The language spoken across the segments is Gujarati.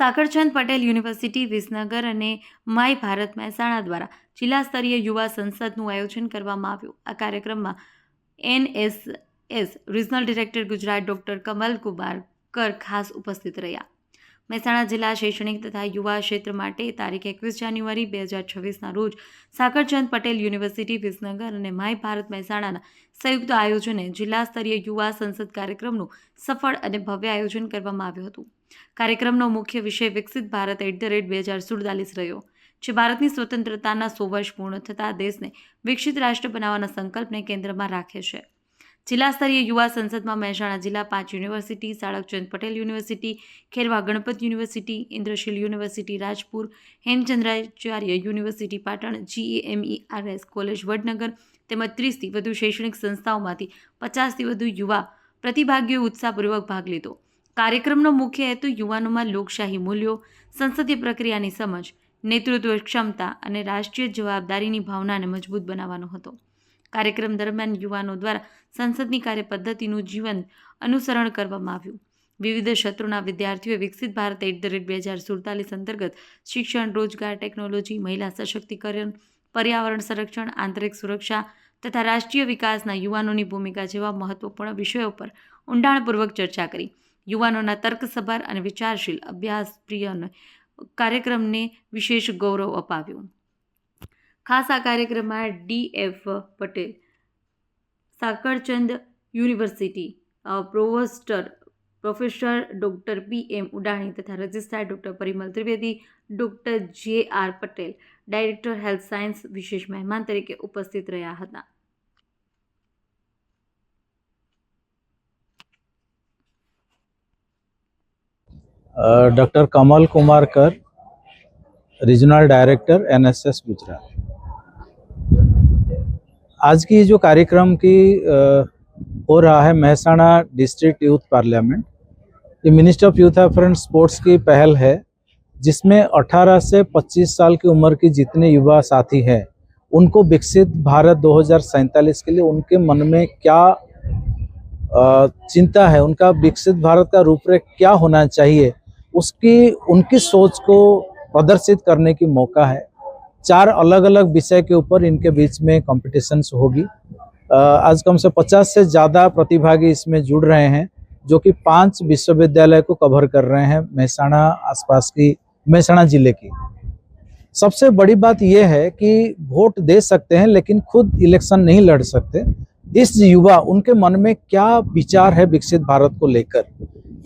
સાકરચંદ પટેલ યુનિવર્સિટી વિસનગર અને માય ભારત મહેસાણા દ્વારા જિલ્લા સ્તરીય યુવા સંસદનું આયોજન કરવામાં આવ્યું આ કાર્યક્રમમાં NSS regional director Gujarat doctor Kamal Kumar કર ખાસ ઉપસ્થિત રહ્યા મહેસાણા જિલ્લા શૈક્ષણિક તથા યુવા ક્ષેત્ર માટે તારીખ એકવીસ જાન્યુઆરી બે હજાર છવ્વીસના રોજ સાકરચંદ પટેલ યુનિવર્સિટી વિસનગર અને માય ભારત મહેસાણાના સંયુક્ત આયોજને જિલ્લા સ્તરીય યુવા સંસદ કાર્યક્રમનું સફળ અને ભવ્ય આયોજન કરવામાં આવ્યું હતું કાર્યક્રમનો મુખ્ય વિષય વિકસિત ભારત એટ ધ રેટ બે હજાર સુડતાલીસ રહ્યો જે ભારતની સ્વતંત્રતાના સો વર્ષ પૂર્ણ થતાં દેશને વિકસિત રાષ્ટ્ર બનાવવાના સંકલ્પને કેન્દ્રમાં રાખે છે જિલ્લા સ્તરીય યુવા સંસદમાં મહેસાણા જિલ્લા પાંચ university Sankalchand Patel university Kherva Ganpat university Indrashil university Rajpur Hemchandracharya university Patan GMERS e, college Vadnagar તેમજ ત્રીસથી વધુ શૈક્ષણિક સંસ્થાઓમાંથી પચાસથી વધુ યુવા પ્રતિભાગીઓએ ઉત્સાહપૂર્વક ભાગ લીધો કાર્યક્રમનો મુખ્ય હેતુ યુવાનોમાં લોકશાહી મૂલ્યો સંસદીય પ્રક્રિયાની સમજ નેતૃત્વ ક્ષમતા અને રાષ્ટ્રીય જવાબદારીની ભાવનાને મજબૂત બનાવવાનો હતો કાર્યક્રમ દરમિયાન યુવાનો દ્વારા સંસદની કાર્યપદ્ધતિનું જીવન અનુસરણ કરવામાં આવ્યું વિવિધ ક્ષેત્રોના વિદ્યાર્થીઓએ વિકસિત ભારત એટ ધ રેટ બે હજાર સુડતાલીસ અંતર્ગત શિક્ષણ રોજગાર ટેકનોલોજી મહિલા સશક્તિકરણ પર્યાવરણ સંરક્ષણ આંતરિક સુરક્ષા તથા રાષ્ટ્રીય વિકાસના યુવાનોની ભૂમિકા જેવા મહત્વપૂર્ણ વિષયો પર ઊંડાણપૂર્વક ચર્ચા કરી યુવાનોના તર્કસભર અને વિચારશીલ અભ્યાસપ્રિય કાર્યક્રમને વિશેષ ગૌરવ અપાવ્યું ખાસ આ કાર્યક્રમમાં D F Patel Sakarchand university provost professor doctor P M Udani તથા registrar doctor Parimal Trivedi doctor J R Patel director health science વિશેષ મહેમાન તરીકે ઉપસ્થિત રહ્યા હતા डॉक्टर कमल कुमार कर रीजनल डायरेक्टर एनएसएस गुजरात आज की जो कार्यक्रम की हो रहा है महसाणा डिस्ट्रिक्ट यूथ पार्लियामेंट ये minister of youth affairs sports की पहल है जिसमें 18 से 25 साल की उम्र की जितने युवा साथी हैं उनको विकसित भारत दो के लिए उनके मन में क्या चिंता है उनका विकसित भारत का रूपरेख क्या होना चाहिए उसकी उनकी सोच को प्रदर्शित करने की मौका है चार अलग अलग विषय के ऊपर इनके बीच में कॉम्पिटिशन्स होगी आज कम से पचास से ज़्यादा प्रतिभागी इसमें जुड़ रहे हैं जो कि पांच विश्वविद्यालय को कवर कर रहे हैं महसाणा आसपास की मेहसाणा जिले की सबसे बड़ी बात यह है कि वोट दे सकते हैं लेकिन खुद इलेक्शन नहीं लड़ सकते इस युवा उनके मन में क्या विचार है विकसित भारत को लेकर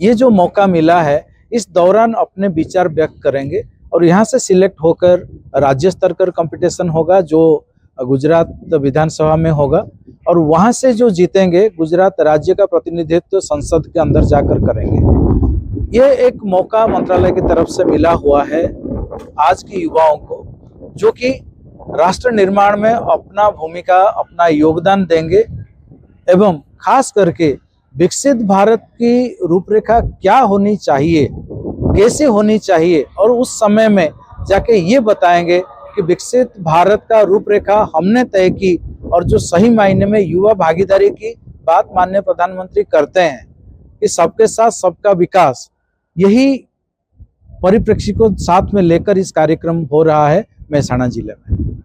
ये जो मौका मिला है इस दौरान अपने विचार व्यक्त करेंगे और यहाँ से सिलेक्ट होकर राज्य स्तर का कंपटीशन होगा जो गुजरात विधानसभा में होगा और वहाँ से जो जीतेंगे गुजरात राज्य का प्रतिनिधित्व संसद के अंदर जाकर करेंगे ये एक मौका मंत्रालय की तरफ से मिला हुआ है आज के युवाओं को जो कि राष्ट्र निर्माण में अपना भूमिका अपना योगदान देंगे एवं खास करके विकसित भारत की रूपरेखा क्या होनी चाहिए कैसे होनी चाहिए और उस समय में जाके ये बताएंगे कि विकसित भारत का रूपरेखा हमने तय की और जो सही मायने में युवा भागीदारी की बात माननीय प्रधानमंत्री करते हैं कि सबके साथ सबका विकास यही परिप्रेक्ष्य को साथ में लेकर इस कार्यक्रम हो रहा है मेहसाणा जिले में